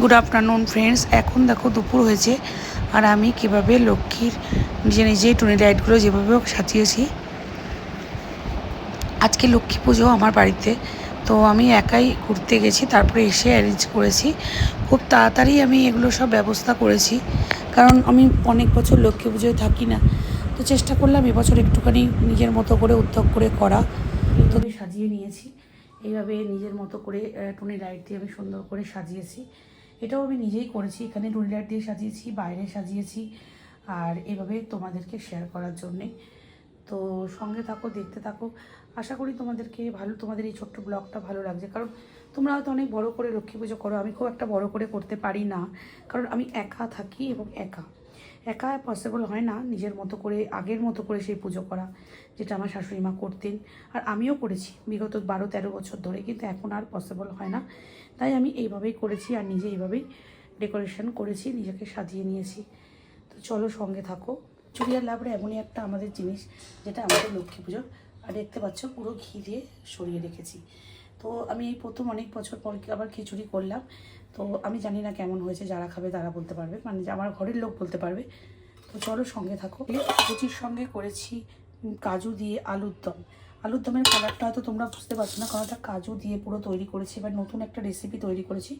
Good afternoon friends এখন দেখো দুপুর হয়েছে আর আমি কীভাবে লক্ষ্মীর নিজে নিজেই টুনি লাইটগুলো যেভাবে সাজিয়েছি। আজকে লক্ষ্মী পুজো আমার বাড়িতে, তো আমি একাই ঘুরতে গেছি, তারপরে এসে অ্যারেঞ্জ করেছি। খুব তাড়াতাড়ি আমি এগুলো সব ব্যবস্থা করেছি, কারণ আমি অনেক বছর লক্ষ্মী পুজোয় থাকি না। তো চেষ্টা করলাম এবছর একটুখানি নিজের মতো করে উদ্যোগ করে করা। তো সাজিয়ে নিয়েছি। এইভাবে নিজের মতো করে টুনি লাইট দিয়ে আমি সুন্দর করে সাজিয়েছি। এটাও আমি নিজেই করেছি। এখানে রুলার দিয়ে সাজিয়েছি বাইরে সাজিয়েছি আর এভাবে তোমাদেরকে শেয়ার করার জন্যে। তো সঙ্গে থাকো, দেখতে থাকো। আশা করি তোমাদেরকে ভালো, তোমাদের এই ছোট্ট ব্লগটা ভালো লাগছে। কারণ তোমরা হয়তো অনেক বড় করে লক্ষ্মী পুজো করো। আমি খুব একটা বড় করে করতে পারি না। কারণ আমি একা থাকি এবং একা। একা পসিবল হয় না নিজের মতো করে, আগের মতো করে সেই পুজো করা, যেটা আমার শাশুড়ি মা করতেন। আর আমিও করেছি, বিগত বারো তেরো বছর ধরে, কিন্তু এখন আর পসিবল হয় না। তাই আমি এইভাবেই করেছি আর নিজে এইভাবেই ডেকোরেশন করেছি, নিজেকে সাজিয়ে নিয়েছি। তো চলো সঙ্গে থাকো। চুড়িয়ার লাবড়া এমনই একটা আমাদের জিনিস, যেটা আমাদের লক্ষ্মী পুজো আর দেখতে পাচ্ছ পুরো ঘি দিয়ে সরিয়ে রেখেছি। তো আমি এই প্রথম অনেক বছর পর আবার খিচুড়ি করলাম। তো আমি জানি না কেমন হয়েছে, যারা খাবে তারা বলতে পারবে। মানে আমার ঘরের লোক বলতে পারবে। তো চলো সঙ্গে থাকো। লুচির সঙ্গে করেছি কাজু দিয়ে আলুর দম। আলুর দমের কালারটা হয়তো তোমরা বুঝতে পারছ না, কারণ এটা কাজু দিয়ে পুরো তৈরি করেছি, এবার নতুন একটা রেসিপি তৈরি করেছি।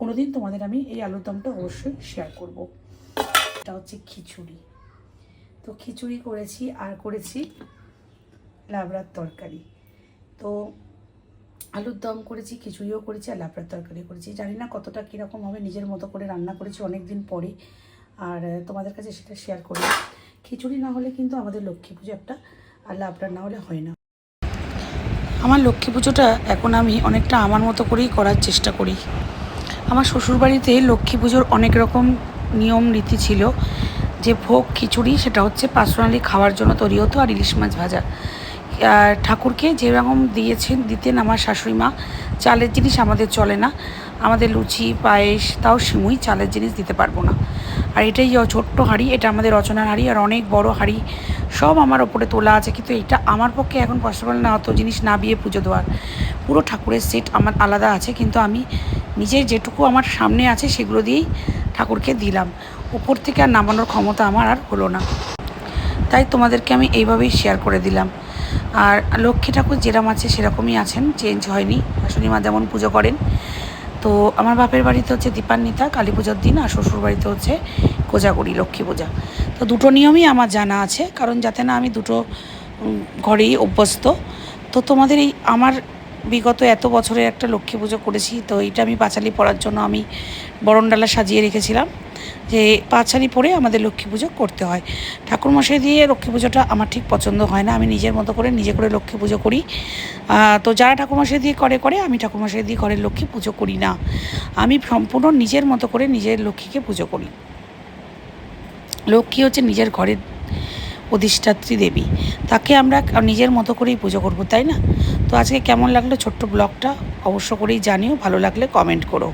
কোনোদিন তোমাদের আমি এই আলুর দমটা অবশ্যই শেয়ার করব। এটা হচ্ছে খিচুড়ি। তো খিচুড়ি করেছি, আর করেছি লাবড়ার তরকারি। তো আলুর দম করেছি, খিচুড়িও করেছি, আর লাবড়ার তরকারি করেছি। জানি না কতটা কীরকম হবে, নিজের মতো করে রান্না করেছি অনেক দিন পরে। আর তোমাদের কাছে সেটা শেয়ার করি। খিচুড়ি না হলে কিন্তু আমাদের লক্ষ্মী পুজো একটা, আর লাবড়া না হলে হয় না। আমার লক্ষ্মী পুজোটা এখন আমি অনেকটা আমার মতো করেই করার চেষ্টা করি। আমার শ্বশুরবাড়িতে লক্ষ্মী পুজোর অনেক রকম নিয়ম, রীতি ছিল। যে ভোগ, খিচুড়ি, সেটা হচ্ছে পার্সোনালি খাওয়ার জন্য তৈরি হতো, আর ইলিশ মাছ ভাজা। ঠাকুরকে যেরকম দিয়েছেন, দিতেন আমার শাশুড়ি মা। চালের জিনিস আমাদের চলে না। আমাদের লুচি, পায়েস, তাও সিমুই চালের জিনিস দিতে পারব না। আর এটাই ছোট্ট হাঁড়ি, এটা আমাদের রচনার হাঁড়ি, আর অনেক বড় হাঁড়ি সব আমার ওপরে তোলা আছে। কিন্তু এটা আমার পক্ষে এখন পসিবল না, অত জিনিস না বিয়ে পুজো দেওয়ার। পুরো ঠাকুরের সেট আমার আলাদা আছে, কিন্তু আমি নিজের যেটুকু আমার সামনে আছে, সেগুলো দিয়েই ঠাকুরকে দিলাম। উপর থেকে আর নামানোর ক্ষমতা আমার আর হলো না। তাই তোমাদেরকে আমি এইভাবেই শেয়ার করে দিলাম। আর লক্ষ্মী ঠাকুর যেরকম আছে সেরকমই আছেন চেঞ্জ হয়নি। শাশুড়ি মা যেমন পুজো করেন। তো আমার বাপের বাড়িতে হচ্ছে দীপান্বিতা, কালী পুজোর দিন, আর শ্বশুর বাড়িতে হচ্ছে কোজাগরি, লক্ষ্মী পূজা। তো দুটো নিয়মই আমার জানা আছে, কারণ যাতে না আমি দুটো ঘরেই অভ্যস্ত। তো তোমাদের এই আমার বিগত এত বছরের একটা লক্ষ্মী পুজো করেছি, তো এইটা আমি পাঁচালি পড়ার জন্য আমি বরণডালা সাজিয়ে রেখেছিলাম যে পাঁচালি পরে আমাদের লক্ষ্মী পুজো করতে হয়। ঠাকুরমশাই দিয়ে লক্ষ্মী পুজোটা আমার ঠিক পছন্দ হয় না, আমি নিজের মতো করে নিজে করে লক্ষ্মী পুজো করি। তো যারা ঠাকুরমশাই দিয়ে করে করে, আমি ঠাকুরমশাই দিয়ে ঘরের লক্ষ্মী পুজো করি না। আমি সম্পূর্ণ নিজের মতো করে নিজের লক্ষ্মীকে পুজো করি। লক্ষ্মী হচ্ছে নিজের ঘরের অধিষ্ঠাত্রী দেবী। তাকে আমরা নিজের মতো করেই পুজো করব, তাই না? তো আজকে কেমন লাগল ছোট্ট ব্লগটা? অবশ্য করেই জানিও, ভালো লাগলে কমেন্ট করো।